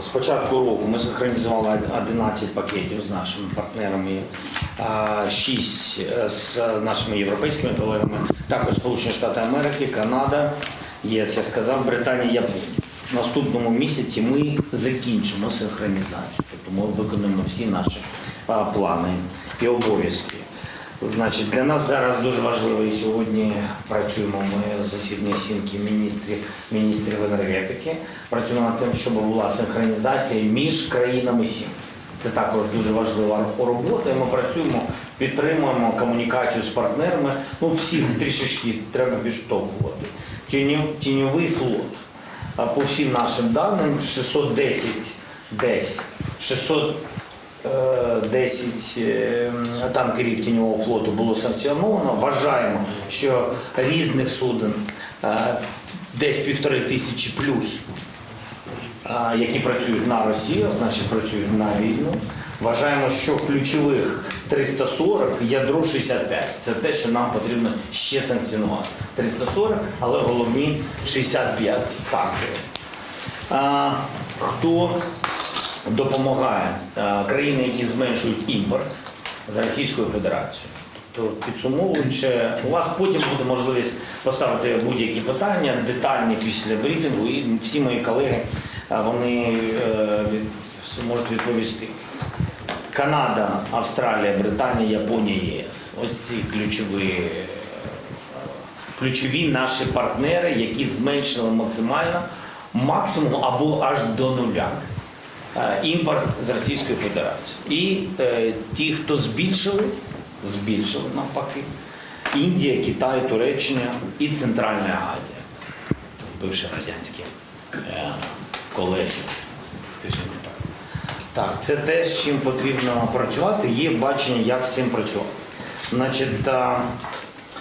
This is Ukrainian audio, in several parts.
З початку року ми синхронізували 11 пакетів з нашими партнерами, 6 з нашими європейськими колегами, також Сполучені Штати Америки, Канада, ЄС, я сказав, Британія, Японія. В наступному місяці ми закінчимо синхронізацію, тобто ми виконуємо всі наші плани і обов'язки. Значить, для нас зараз дуже важливо і сьогодні працюємо ми з засідання сімки міністрів, міністрів енергетики. Працюємо над тим, щоб була синхронізація між країнами сім. Це також дуже важлива робота. Ми працюємо, підтримуємо комунікацію з партнерами. Ну, всіх трішечки треба підштовхувати. Тіньо- Тіньовий флот. По всім нашим даним 610 десь 600 е, 10 е, танкерів тіньового флоту було санкціоновано. Вважаємо, що різних суден е, десь півтори тисячі плюс, е, які працюють на Росію, значить працюють на війну. Вважаємо, що ключових 340, ядро 65. Це те, що нам потрібно ще санкціонувати. 340, але головні 65 танкерів. А, Хто допомагає країни, які зменшують імпорт з Російською Федерацією? Тобто, підсумовуючи, у вас потім буде можливість поставити будь-які питання детальні після брифінгу, і всі мої колеги вони е, можуть відповісти. Канада, Австралія, Британія, Японія, ЄС. Ось ці ключові, е, ключові наші партнери, які зменшили максимально максимум або аж до нуля е, імпорт з Російської Федерації. І е, ті, хто збільшили, збільшили навпаки. Індія, Китай, Туреччина і Центральна Азія, бивші радянські е, колеги, так. Так, це те, з чим потрібно працювати. Є бачення, як з цим працювати. Значить, а,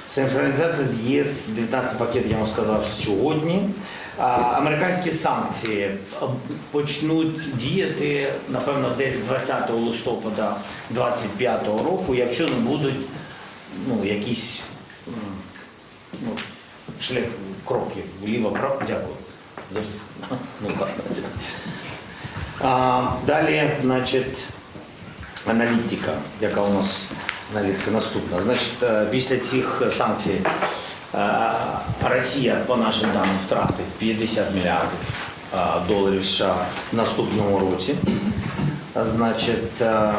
синхронізація з ЄС 19 пакет, я вам сказав сьогодні. Американські санкції почнуть діяти, напевно, десь 20 листопада 2025 року, якщо не будуть ну, якісь ну, шлях кроків вліво-право. Дякую. Ну. Далі, значить, аналітика, яка у нас аналітика наступна. Значить, е, після цих санкцій Росія, по нашим даним, втратить 50 мільярдів е, доларів США в наступному році. Значить, е, е,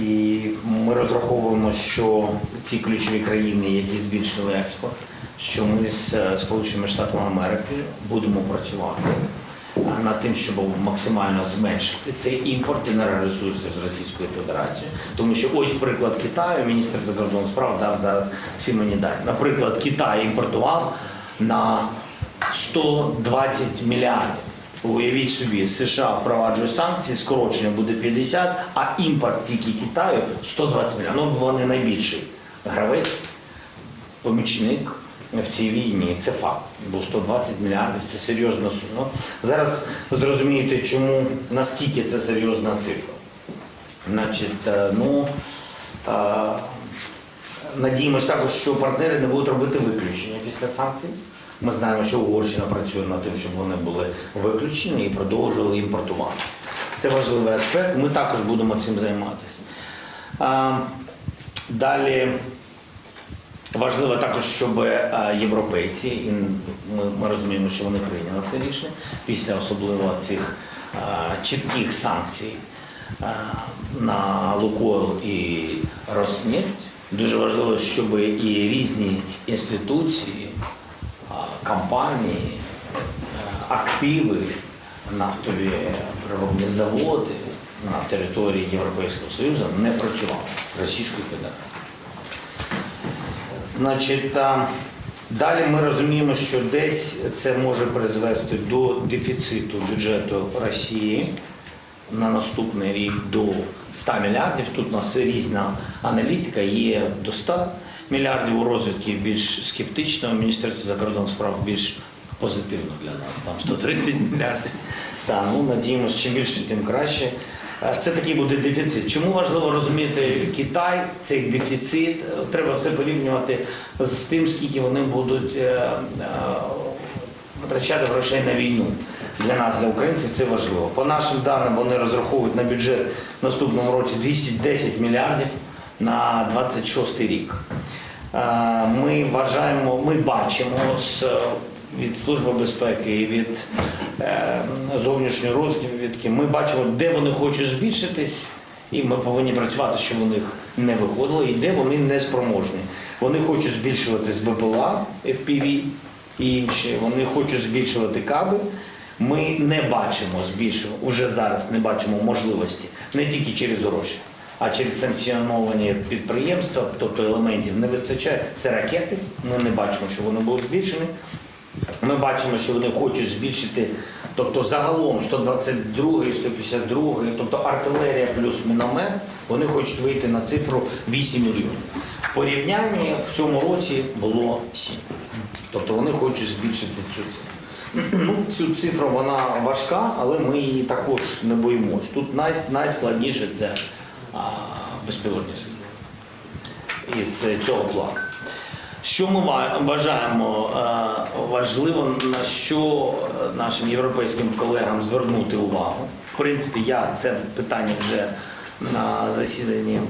і ми розраховуємо, що ці ключові країни, які збільшили експорт, що ми з е, Сполученими Штатами Америки будемо працювати над тим, щоб максимально зменшити цей імпорт реалізується з Російською Федерацією. Тому що ось приклад Китаю, міністр закордонних справ дав зараз всі мені дані. Наприклад, Китай імпортував на 120 мільярдів. Уявіть собі, США впроваджує санкції, скорочення буде 50, а імпорт тільки Китаю 120 мільярдів. Ну, вони найбільший гравець, помічник в цій війні. Це факт. Бо 120 мільярдів це серйозна сума. Зараз зрозумієте, чому наскільки це серйозна цифра. Значить, е, ну е, надіємось також, що партнери не будуть робити виключення після санкцій. Ми знаємо, що Угорщина працює над тим, щоб вони були виключені і продовжували імпортувати. Це важливий аспект. Ми також будемо цим займатися. Далі важливо також, щоб е, європейці, і ми, розуміємо, що вони прийняли це рішення після особливо цих е, чітких санкцій е, на Лукойл і Роснефть. Дуже важливо, щоб і різні інституції, компанії, активи, нафтові природні заводи на території Європейського Союзу не працювали Російської Федерації. Значить, далі ми розуміємо, що десь це може призвести до дефіциту бюджету Росії на наступний рік до 100 мільярдів. Тут у нас різна аналітика, є до 100 мільярдів у розвідки більш скептично, Міністерство закордонних справ більш позитивно для нас, там 130 мільярдів. Так, ну надіємося, чим більше, тим краще. Е, Це такий буде дефіцит. Чому важливо розуміти Китай, цей дефіцит? Треба все порівнювати з тим, скільки вони будуть е, е, витрачати грошей на війну. для нас, для українців, це важливо. По нашим даним, вони розраховують на бюджет в наступному році 210 мільярдів на 26 рік. Ми вважаємо, ми бачимо з від Служби безпеки і від е, зовнішньої розвідки, ми бачимо, де вони хочуть збільшитись, і ми повинні працювати, щоб у них не виходило, і де вони не спроможні. Вони хочуть збільшуватись БПЛА, FPV і інші, вони хочуть збільшувати каби. Ми не бачимо збільшення, вже зараз не бачимо можливості, не тільки через гроші, а через санкціоновані підприємства, тобто елементів не вистачає. Це ракети. Ми не бачимо, що вони будуть збільшені. Ми бачимо, що вони хочуть збільшити, тобто загалом 122, 152, тобто артилерія плюс міномет, вони хочуть вийти на цифру 8 мільйонів. В порівнянні в цьому році було 7. Тобто вони хочуть збільшити цю цифру. Ну, цю цифру вона важка, але ми її також не боїмось. Тут най, найскладніше це а, безпілотні системи із цього плану. Що ми вважаємо е, важливо, на що е, нашим європейським колегам звернути увагу? В принципі, я це питання вже на засіданні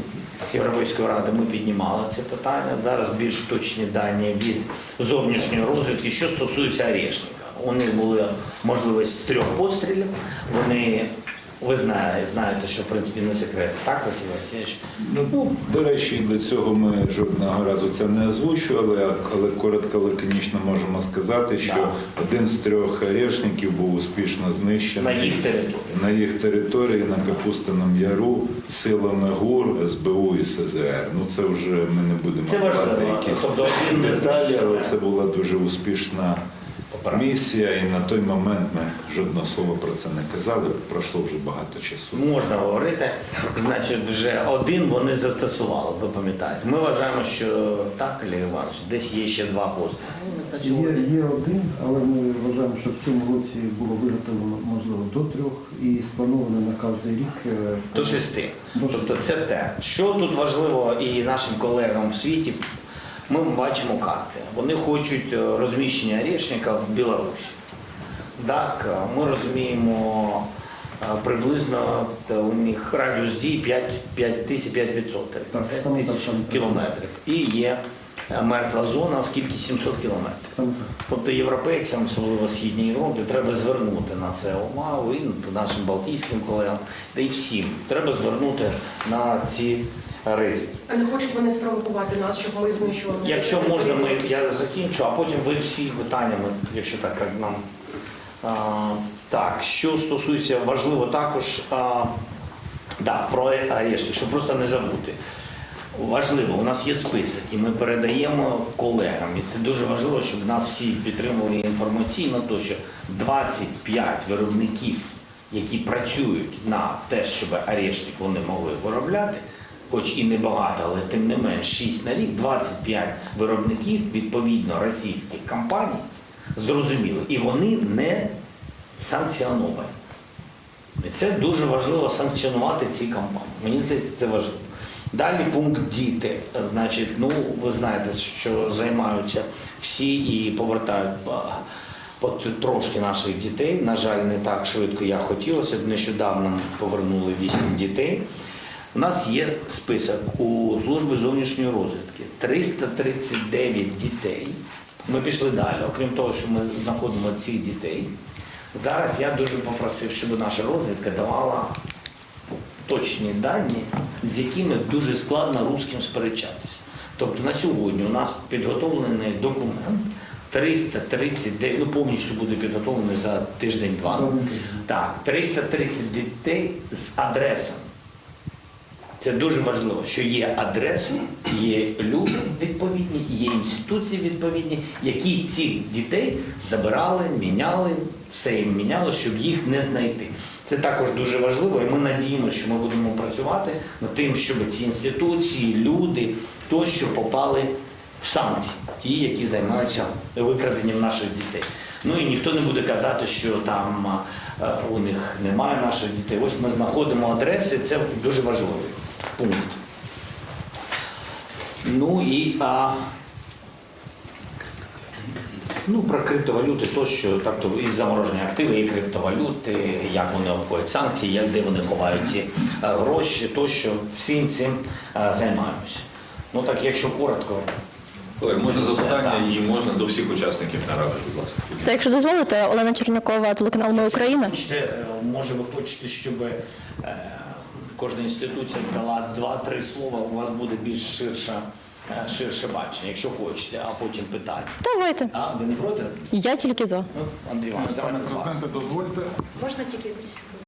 Європейської ради ми піднімали це питання. Зараз більш точні дані від зовнішньої розвідки, що стосується Орешника. У них були можливість трьох пострілів. Вони ви знаєте, знаєте, що в принципі не секрет. Так, Василь Васильович? Ну, до речі, до цього ми жодного разу це не озвучували, а- але коротко лаконічно можемо сказати, що Да. один з трьох орешників був успішно знищений На їх території. на їх території на Капустиному Яру силами ГУР, СБУ і СЗР. Ну це вже ми не будемо давати якісь Тобто деталі, але це була дуже успішна. Місія, і на той момент ми жодного слова про це не казали. Пройшло вже багато часу. Можна говорити, значить, вже один вони застосували, ви пам'ятаєте. Ми вважаємо, що так, Олег Іванович, десь є ще два постріли. Є, є один, але ми вважаємо, що в цьому році було виготовлено можливо до трьох і сплановано на кожен рік е, До шести. До Тобто це те. Що тут важливо і нашим колегам в світі, ми бачимо карти. Вони хочуть е, розміщення Орешника в Білорусі. Так, е, ми розуміємо е, приблизно у них радіус дії 5, 5 тисяч 5 відсотків, Так, 5 саме тисяч так, саме так. кілометрів. І є мертва зона, оскільки 700 кілометрів. Тобто європейцям, особливо Східній Європі, треба звернути на це увагу і нашим балтійським колегам, та й всім. Треба звернути на ці ризики. А не хочуть вони спровокувати нас, щоб ми знищували? Якщо можна, ми я закінчу, а потім ви всі питаннями, якщо так як нам. А, так, що стосується важливо також а, да, про арешти, щоб просто не забути. Важливо, у нас є список, і ми передаємо колегам. І це дуже важливо, щоб нас всі підтримували інформаційно, то що 25 виробників, які працюють на те, щоб арештик вони могли виробляти, хоч і небагато, але тим не менш 6 на рік, 25 виробників, відповідно російських компаній, зрозуміло, і вони не санкціоновані. Це дуже важливо санкціонувати ці компанії. Мені здається, це важливо. Далі пункт діти. Значить, ну ви знаєте, що займаються всі і повертають трошки наших дітей. На жаль, не так швидко як хотілося. Нещодавно повернули 8 дітей. У нас є список у служби зовнішньої розвідки. 339 дітей. Ми пішли далі. Окрім того, що ми знаходимо цих дітей. Зараз я дуже попросив, щоб наша розвідка давала точні дані, з якими дуже складно русським сперечатися. Тобто на сьогодні у нас підготовлений документ 339, ну повністю буде підготовлений за тиждень-два. Так, 330 дітей з адресами. Це дуже важливо, що є адреси, є люди відповідні, є інституції відповідні, які цих дітей забирали, міняли, все їм міняли, щоб їх не знайти. Це також дуже важливо, і ми надіємося, що ми будемо працювати над тим, щоб ці інституції, люди тощо попали в санкції, ті, які займаються викраденням наших дітей. Ну і ніхто не буде казати, що там е, у них немає наших дітей. Ось ми знаходимо адреси, це дуже важливий пункт. Ну і а, Ну, про криптовалюти тощо, так то і заморожені активи, і криптовалюти, як вони обходять санкції, як де вони ховають ці е, гроші, тощо всім цим е, займаємося. Ну так, якщо коротко, Колеги, можна запитання і можна до всіх учасників наради, будь ласка. Та якщо дозволите, Олена Чернякова, телеканал Ми Україна. Е, може ви хочете, щоб кожна інституція дала два-три слова, у вас буде більш ширше, е, ширше бачення, якщо хочете, а потім питання. Давайте. А, ви не проти? Я тільки за. Ну, Андрій Іванович, давайте. Президенте, дозвольте. Можна тільки якусь секунду?